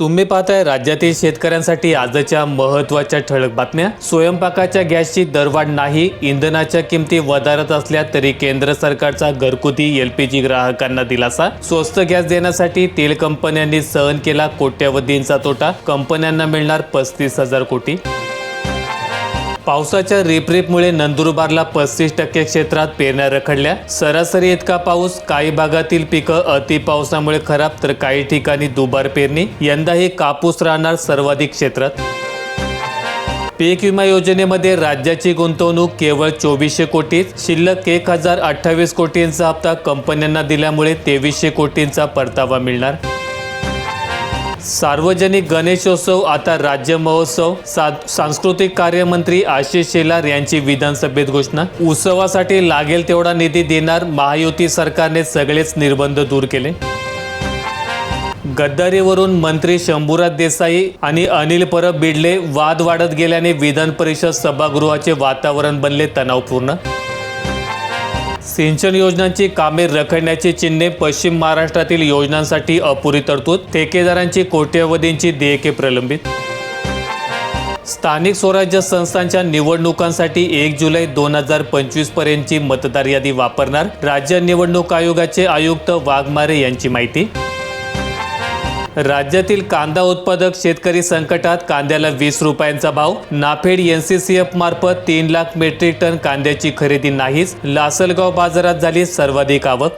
तुम्ही पाहताय राज्यातील शेतकऱ्यांसाठी आजच्या महत्त्वाच्या ठळक बातम्या. स्वयंपाकाच्या गॅसची दरवाढ नाही इंधनाच्या किमती वधारत असल्या तरी केंद्र सरकारचा घरगुती एलपीजी ग्राहकांना दिलासा. स्वस्त गॅस देण्यासाठी तेल कंपन्यांनी सहन केला कोट्यवधींचा तोटा. कंपन्यांना मिळणार पस्तीस हजार कोटी. पावसाच्या रिपरिपमुळे नंदुरबारला पस्तीस टक्के क्षेत्रात पेरण्या रखडल्या. सरासरी इतका पाऊस काही भागातील पिकं अति पावसामुळे खराब तर काही ठिकाणी दुबार पेरणी. यंदाही कापूस राहणार सर्वाधिक क्षेत्रात. पीक विमा योजनेमध्ये राज्याची गुंतवणूक केवळ चोवीसशे कोटीच शिल्लक एक हजार अठ्ठावीस कोटींचा हप्ता कंपन्यांना दिल्यामुळे तेवीसशे कोटींचा परतावा मिळणार. सार्वजनिक गणेशोत्सव आता राज्य महोत्सव सांस्कृतिक कार्यमंत्री आशिष शेलार यांची विधानसभेत घोषणा. उत्सवासाठी लागेल तेवढा निधी देणार महायुती सरकारने सगळेच निर्बंध दूर केले. गद्दारीवरून मंत्री शंभूराज देसाई आणि अनिल परब बिडले वाद वाढत गेल्याने विधान परिषद सभागृहाचे वातावरण बनले तणावपूर्ण. सिंचन योजनांची कामे रखडण्याची चिन्हे पश्चिम महाराष्ट्रातील योजनांसाठी अपुरी तरतूद ठेकेदारांची कोट्यवधींची देयके प्रलंबित. स्थानिक स्वराज्य संस्थांच्या निवडणुकांसाठी एक जुलै दोन हजार पंचवीस पर्यंतची मतदार यादी वापरणार राज्य निवडणूक आयोगाचे आयुक्त वाघमारे यांची माहिती. राज्यातील कांदा उत्पादक शेतकरी संकटात कांद्याला वीस रुपयांचा भाव. NAFED N C C F मार्फत तीन लाख मेट्रिक टन कांद्याची खरेदी नाहीच. लासलगाव बाजारात झाली सर्वाधिक आवक.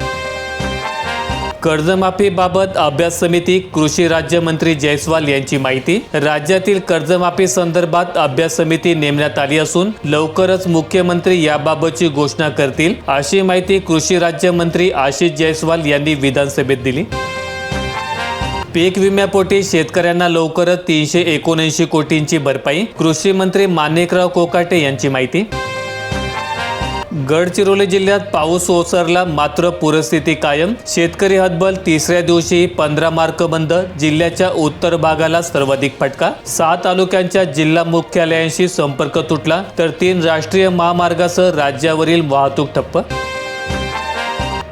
कर्जमाफीबाबत अभ्यास समिती कृषी राज्यमंत्री जयस्वाल यांची माहिती. राज्यातील कर्जमाफी संदर्भात अभ्यास समिती नेमण्यात आली असून लवकरच मुख्यमंत्री याबाबतची घोषणा करतील अशी माहिती कृषी राज्यमंत्री आशिष जयस्वाल यांनी विधानसभेत दिली. पीक विम्यापोटी शेतकऱ्यांना लवकरच तीनशे एकोणऐंशी कोटींची भरपाई. कृषी मंत्री माणिकराव कोकाटे यांची माहिती. गडचिरोली जिल्ह्यात पाऊस ओसरला मात्र पूरस्थिती कायम. शेतकरी हतबल तिसऱ्या दिवशी पंधरा मार्क बंद. जिल्ह्याच्या उत्तर भागाला सर्वाधिक फटका. सहा तालुक्यांच्या जिल्हा मुख्यालयांशी संपर्क तुटला तर तीन राष्ट्रीय महामार्गासह राज्यावरील वाहतूक ठप्प.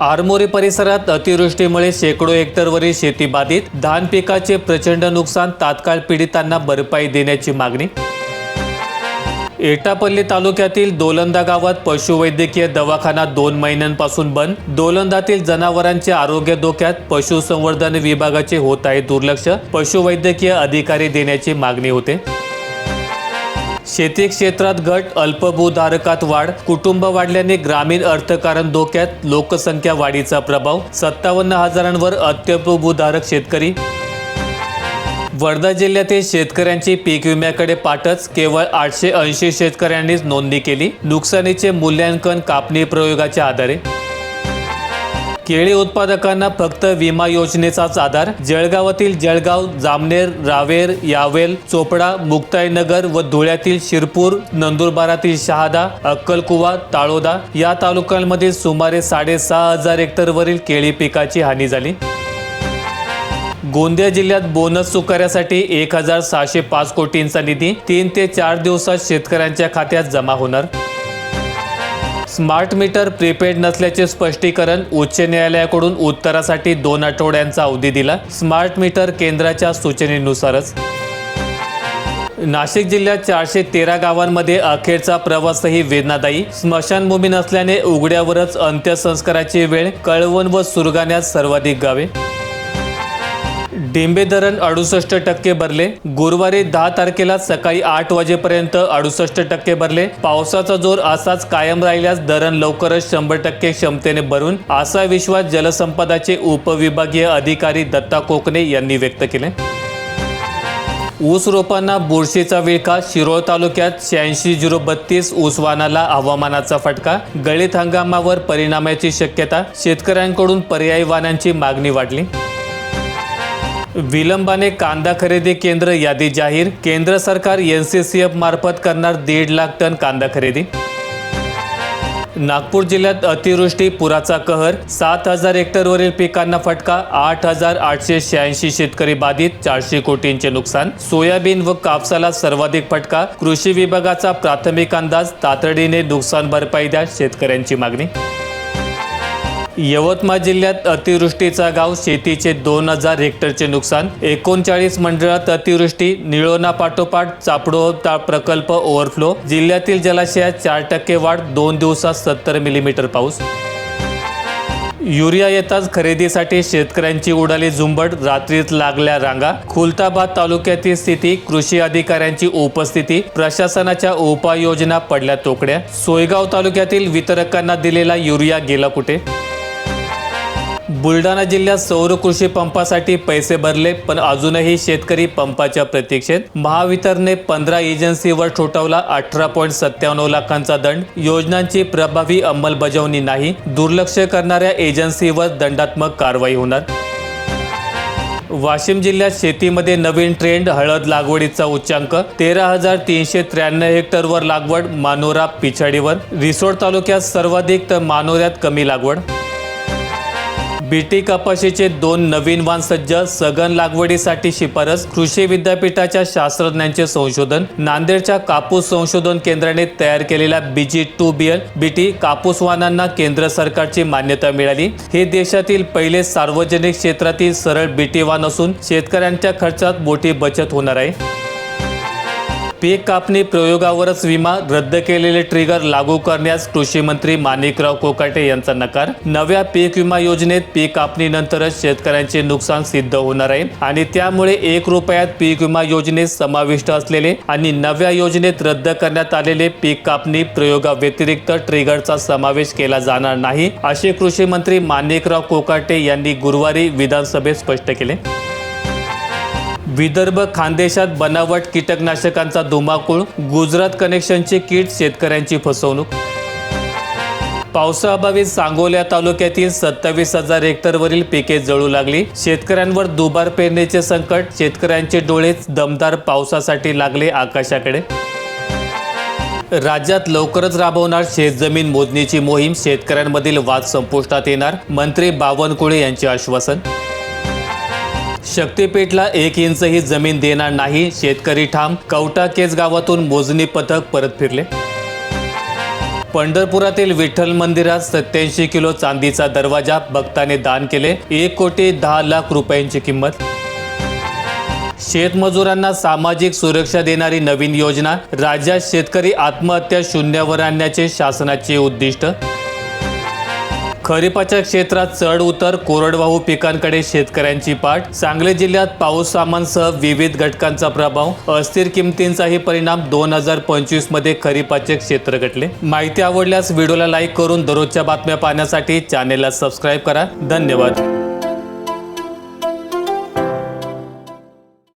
आरमोरी परिसरात अतिवृष्टीमुळे शेकडो हेक्टरवरील शेती बाधित. धान पिकाचे प्रचंड नुकसान तात्काळ पीडितांना भरपाई देण्याची मागणी. एटापल्ली तालुक्यातील दोलंदा गावात पशुवैद्यकीय दवाखाना दोन महिन्यांपासून बंद. दोलंदातील जनावरांचे आरोग्य धोक्यात पशुसंवर्धन विभागाचे होत आहे दुर्लक्ष. पशुवैद्यकीय अधिकारी देण्याची मागणी होते. शेती क्षेत्रात घट अल्पभूधारकात वाढ कुटुंब वाढल्याने ग्रामीण अर्थकारण धोक्यात लोकसंख्या वाढीचा प्रभाव सत्तावन्न हजारांवर अत्यल्पभूधारक शेतकरी. वर्धा जिल्ह्यातील शेतकऱ्यांची पीक विम्याकडे पाठच केवळ आठशे ऐंशी शेतकऱ्यांनीच नोंदणी केली. नुकसानीचे मूल्यांकन कापणी प्रयोगाच्या आधारे. केळी उत्पादकांना फक्त विमा योजनेचाच आधार जळगावातील जळगाव जामनेर रावेर यावेल चोपडा मुक्ताईनगर व धुळ्यातील शिरपूर नंदुरबारातील शहादा अक्कलकुवा ताळोदा या तालुक्यांमध्ये सुमारे साडेसहा हजार हेक्टरवरील केळी पिकाची हानी झाली. गोंदिया जिल्ह्यात बोनस चुकाऱ्यासाठी एक हजार सहाशे पाच कोटींचा निधी तीन ते चार दिवसात शेतकऱ्यांच्या खात्यात जमा होणार. स्मार्ट मीटर प्रीपेड नसल्याचे स्पष्टीकरण उच्च न्यायालयाकडून उत्तरासाठी दोन आठवड्यांचा अवधी दिला. स्मार्ट मीटर केंद्राच्या सूचनेनुसारच. नाशिक जिल्ह्यात चारशे तेरा गावांमध्ये अखेरचा प्रवासही वेदनादायी. स्मशानभूमी नसल्याने उघड्यावरच अंत्यसंस्काराची वेळ कळवण व सुरगाण्यात सर्वाधिक गावे. डिंबे धरण अडुसष्ट टक्के भरले. गुरुवारी दहा तारखेला सकाळी आठ वाजेपर्यंत अडुसष्ट टक्के भरले. पावसाचा जोर असाच कायम राहिल्यास धरण लवकरच शंभर टक्के क्षमतेने भरून असा विश्वास जलसंपदाचे उपविभागीय अधिकारी दत्ता कोकणे यांनी व्यक्त केले. ऊस रोपांना बुरशीचा विळखा शिरोळ तालुक्यात शहाऐंशी झिरो बत्तीस ऊसवानाला हवामानाचा फटका. गळीत हंगामावर परिणामाची शक्यता शेतकऱ्यांकडून पर्यायी वाहनांची मागणी वाढली. विलंबाने कांदा खरेदी केंद्र यादी जाहीर. केंद्र सरकार एन सी सी एफ मार्फत करणार दीड लाख टन कांदा खरेदी. नागपूर जिल्ह्यात अतिवृष्टी पुराचा कहर सात हजार हेक्टरवरील पिकांना फटका आठ हजार आठशे शहाऐंशी शेतकरी बाधित चारशे कोटींचे नुकसान. सोयाबीन व कापसाला सर्वाधिक फटका कृषी विभागाचा प्राथमिक अंदाज तातडीने नुकसान भरपाई द्या शेतकऱ्यांची मागणी. यवतमाळ जिल्ह्यात अतिवृष्टीचा गाव शेतीचे दोन हजार हेक्टरचे नुकसान. एकोणचाळीस मंडळात अतिवृष्टी निळोना पाठोपाठ चापडो ता प्रकल्प ओव्हरफ्लो जिल्ह्यातील जलाशयात चार टक्के वाढ दोन दिवसात सत्तर मिलीमीटर पाऊस. युरिया येताच खरेदीसाठी शेतकऱ्यांची उडाली झुंबड रात्रीत लागल्या रांगा. खुलताबाद तालुक्यातील स्थिती कृषी अधिकाऱ्यांची उपस्थिती प्रशासनाच्या उपाययोजना पडल्या तोकड्या. सोयगाव तालुक्यातील वितरकांना दिलेला युरिया गेला कुठे? बुलढाणा जिल्ह्यात सौर कृषी पंपासाठी पैसे भरले पण अजूनही शेतकरी पंपाच्या प्रतीक्षेत. महावितरणे पंधरा एजन्सीवर ठोठावला अठरा पॉईंट सत्त्याण्णव लाखांचा दंड. योजनांची प्रभावी अंमलबजावणी नाही दुर्लक्ष करणाऱ्या एजन्सीवर दंडात्मक कारवाई होणार. वाशिम जिल्ह्यात शेतीमध्ये नवीन ट्रेंड हळद लागवडीचा उच्चांक. तेरा हजार तीनशे त्र्याण्णव हेक्टरवर लागवड मानोरा पिछाडीवर. रिसोड तालुक्यात सर्वाधिक तर मानोऱ्यात कमी लागवड. बीटी कपाशीचे दोन नवीन वाण सज्ज सघन लागवडीसाठी शिफारस कृषी विद्यापीठाच्या शास्त्रज्ञांचे संशोधन नांदेडच्या कापूस संशोधन केंद्राने तयार केलेल्या बीजी टू बिअर बीटी कापूस वाणांना केंद्र सरकारची मान्यता मिळाली. हे देशातील पहिले सार्वजनिक क्षेत्रातील सरळ बीटी वाण असून शेतकऱ्यांच्या खर्चात मोठी बचत होणार आहे. पीक कापणी प्रयोगावरच विमा रद्द केलेले ट्रिगर लागू करण्यास कृषी मंत्री माणिकराव कोकाटे यांचा नकार. नव्या पीक विमा योजनेत पीक कापणीनंतरच शेतकऱ्यांचे नुकसान सिद्ध होणार आहे आणि त्यामुळे एक रुपयात पीक विमा योजनेत समाविष्ट असलेले आणि नव्या योजनेत रद्द करण्यात आलेले पीक कापणी प्रयोगाव्यतिरिक्त ट्रिगरचा समावेश केला जाणार नाही असे कृषी मंत्री माणिकराव कोकाटे यांनी गुरुवारी विधानसभेत स्पष्ट केले. विदर्भ खानदेशात बनावट कीटकनाशकांचा धुमाकूळ गुजरात कनेक्शनचे किट शेतकऱ्यांची फसवणूक. पावसाअभावी सांगोल्या तालुक्यातील सत्तावीस हजार हेक्टरवरील पिके जळू लागली. शेतकऱ्यांवर दुबार पेरणीचे संकट शेतकऱ्यांचे डोळे दमदार पावसासाठी लागले आकाशाकडे. राज्यात लवकरच राबवणार शेतजमीन मोजणीची मोहीम शेतकऱ्यांमधील वाद संपुष्टात येणार मंत्री बावनकुळे यांचे आश्वासन. शक्तीपीठला एक इंचही जमीन देणार नाही. शेतकरी ठाम कवटा केस गावातून मोजणी पथक परत फिरले. पंढरपुरातील विठ्ठल मंदिरात सत्याऐंशी किलो चांदीचा दरवाजा भक्ताने दान केले. एक कोटी दहा लाख रुपयांची किंमत. शेतमजुरांना सामाजिक सुरक्षा देणारी नवीन योजना. राज्यात शेतकरी आत्महत्या शून्यावर आणण्याचे शासनाचे उद्दिष्ट. खरीपाच्या क्षेत्रात चढ उतर कोरडवाहू पिकांकडे शेतकऱ्यांची पाठ. सांगली जिल्ह्यात पाऊस सामानसह विविध घटकांचा प्रभाव. अस्थिर किमतींचाही परिणाम दोन हजार पंचवीसमध्ये खरीपाचे क्षेत्र घटले. माहिती आवडल्यास व्हिडिओला लाईक करून दररोजच्या बातम्या पाहण्यासाठी चॅनेलला सबस्क्राईब करा. धन्यवाद.